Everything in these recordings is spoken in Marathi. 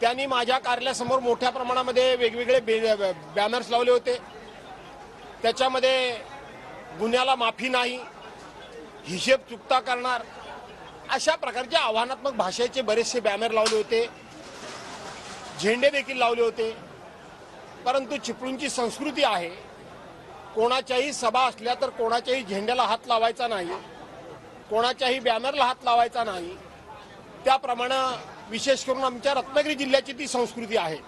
त्यांनी माझ्या कार्यालयासमोर मोठ्या प्रमाणामध्ये वेगवेगळे बे- बॅनर्स लावले होते. त्याच्यामध्ये गुन्ह्याला माफी नाही हिशेब चुकता करणार अशा प्रकारचे आव्हानात्मक भाषेचे बरेचसे बॅनर लावले होते. झेंडे देखील लावले होते. परंतु चिपळूणची संस्कृती आहे. कोणाच्याही सभा असल्या तर कोणाच्याही झेंड्याला हात लावायचा नाही. कोणाच्याही बॅनरला हात लावायचा नाही. त्याप्रमाणे विशेष करून आमच्या रत्नागिरी जिल्ह्याची ती संस्कृती आहे.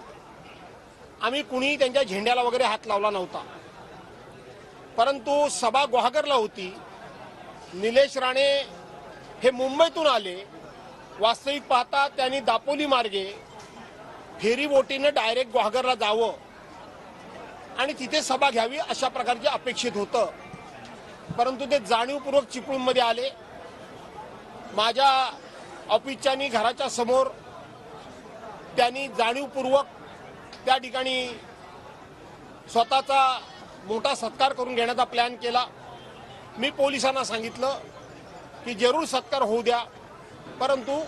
आम्ही कुणीही त्यांच्या झेंड्याला वगैरे हात लावला नव्हता. परंतु सभा गुहागरला होती. निलेश राणे हे मुंबईतून आले. वास्तविक पाहता त्यांनी दापोली मार्गे फेरी बोटीनं डायरेक्ट गुहागरला जावं आणि तिथे सभा घ्यावी अशा प्रकारचे अपेक्षित होतं. परंतु ते जाणीवपूर्वक चिपळूणमध्ये आले. माझ्या ऑफिसच्यानी घराच्या समोर त्यांनी जाणीवपूर्वक त्या ठिकाणी स्वतःचा मोठा सत्कार करून घेण्याचा प्लॅन केला. मी पोलिसांना सांगितलं की जरूर सत्कार होऊ द्या परंतु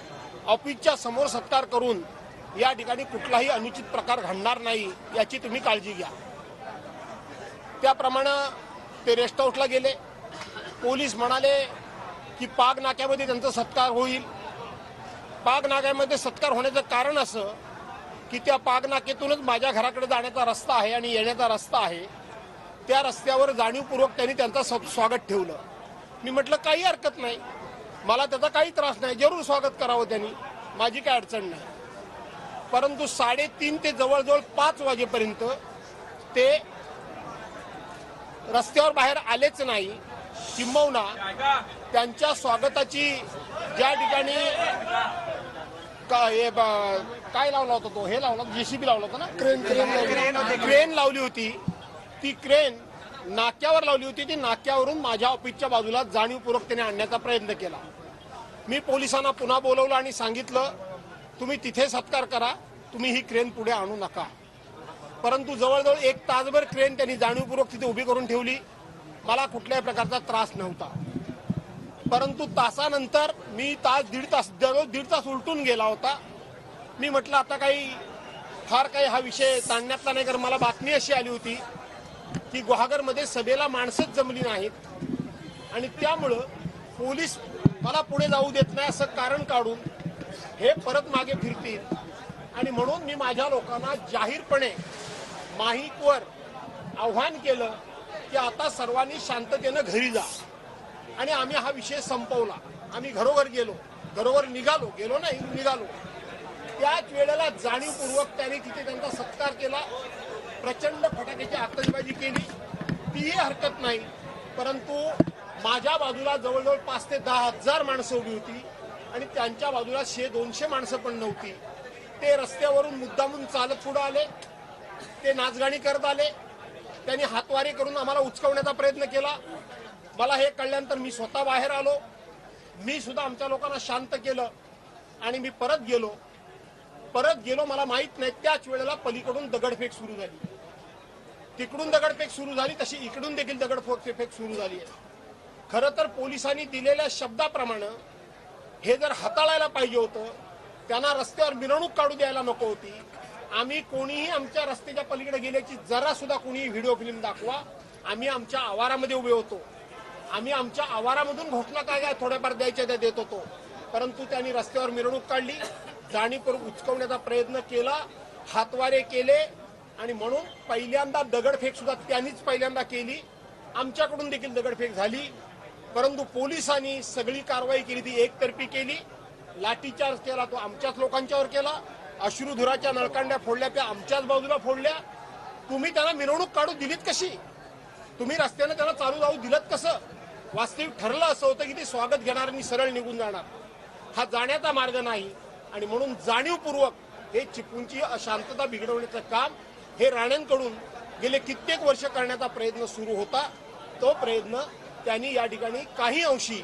ऑफिसच्या समोर सत्कार करून या ठिकाणी कुठलाही अनुचित प्रकार घडणार नाही याची तुम्ही काळजी घ्या. त्याप्रमाणे ते रेस्ट हाऊसला गेले. पोलीस म्हणाले की पाग नाक्यामध्ये त्यांचा सत्कार होईल. पाग नाक्यामध्ये सत्कार होण्याचं कारण असं की त्या पागनाकेतूनच माझ्या घराकडे जाण्याचा रस्ता आहे आणि येण्याचा रस्ता आहे. त्या रस्त्यावर जाणीवपूर्वक त्यांनी त्यांचा स्वागत ठेवलं. मी म्हटलं काही हरकत नाही. मला त्याचा काही त्रास नाही. जरूर स्वागत करावं त्यांनी. माझी काय अडचण नाही. परंतु साडेतीन ते जवळजवळ पाच वाजेपर्यंत ते रस्त्यावर बाहेर आलेच नाही. किंबहुना त्यांच्या स्वागताची ज्या ठिकाणी का- हे ब- काय लावला होता तो? हे लावला जेसीबी लावला होता ना? क्रेन क्रेन क्रेन लावली होती. ती क्रेन नाक्यावर लावली होती. ती नाक्यावरून माझ्या ऑफिसच्या बाजूला जाणीवपूर्वक त्याने आणण्याचा प्रयत्न केला. मी पोलिसांना पुन्हा बोलवलं आणि सांगितलं तुम्ही तिथे सत्कार करा. तुम्ही ही क्रेन पुढे आणू नका. परंतु जवळजवळ एक तासभर क्रेन त्यांनी जाणीवपूर्वक तिथे उभी करून ठेवली. मला कुठल्याही प्रकारचा त्रास नव्हता. परंतु तासानंतर मी तास दीड तास दररोज दीड तास उलटून गेला होता. मी म्हटलं आता काही फार काही हा विषय ताणण्यातला नाही कारण मला बातमी अशी आली होती की गुहागरमध्ये सभेला माणसंच जमली नाहीत. आणि त्यामुळं पोलीस मला पुढे जाऊ देत नाही असं कारण काढून हे परत मागे फिरतील. आणि म्हणून मी माझ्या लोकांना जाहीरपणे माहीकवर आव्हान केलं की आता सर्वांनी शांततेनं घरी जा. आणि आम्ही हा विषय संपवला. आम्ही घरोघर गेलो. घरोघर निघालो. गेलो नाही निघालो. त्याच वेळेला जाणीवपूर्वक त्याने तिथे त्यांचा सत्कार केला. प्रचंड फटाक्याची आतषबाजी केली. तीही हरकत नाही. परंतु माझ्या बाजूला जवळजवळ पाच ते दहा हजार माणसं उभी होती आणि त्यांच्या बाजूला शे दोनशे माणसं पण नव्हती. ते रस्त्यावरून मुद्दामून चालत पुढे आले. ते नाचगाणी करत आले. त्यांनी हातवारी करून आम्हाला उचकवण्याचा प्रयत्न केला. मला हे कळल्यानंतर मी स्वतः बाहेर आलो. मी सुद्धा आमच्या लोकांना शांत केलं आणि मी परत गेलो. परत गेलो मला माहीत नाही त्याच वेळेला पलीकडून दगडफेक सुरू झाली. तिकडून दगडफेक सुरू झाली तशी इकडून देखील दगडफेक सुरू झाली आहे. खरं तर पोलिसांनी दिलेल्या शब्दाप्रमाणे हे जर हाताळायला पाहिजे होतं त्यांना रस्त्यावर मिरवणूक काढू द्यायला नको होती. आम्ही कोणीही आमच्या रस्त्याच्या पलीकडे गेल्याची जरा सुद्धा कोणीही व्हिडिओ फिल्म दाखवा. आम्ही आमच्या आवारामध्ये उभे होतो. आम्ही आमच्या आवारामधून घोषणा काय काय थोड्याफार द्यायच्या त्या देत होतो. परंतु त्यांनी रस्त्यावर मिरवणूक काढली जाणीवपूर्वक उचकवण्याचा प्रयत्न केला हातवारे केले आणि म्हणून पहिल्यांदा दगडफेक सुद्धा त्यांनीच पहिल्यांदा केली. आमच्याकडून देखील दगडफेक झाली. परंतु पोलिसांनी सगळी कारवाई केली ती एकतर्फी केली. लाठीचार्ज केला तो आमच्याच लोकांच्यावर केला. अश्रुधुराच्या नळकांड्या फोडल्या त्या आमच्याच बाजूला फोडल्या. तुम्ही त्यांना मिरवणूक काढू दिलीत कशी? तुम्ही रस्त्याने त्यांना चालू जाऊ दिलं कसं? वास्तविक ठरलं असं होतं की ते स्वागत घेणार आणि सरळ निघून जाणार. हा जाण्याचा मार्ग नाही आणि म्हणून जाणीवपूर्वक हे चिपळूणची अशांतता बिघडवण्याचं काम हे राण्यांकडून गेले कित्येक वर्ष करण्याचा प्रयत्न सुरू होता. तो प्रयत्न त्यांनी या ठिकाणी काही अंशी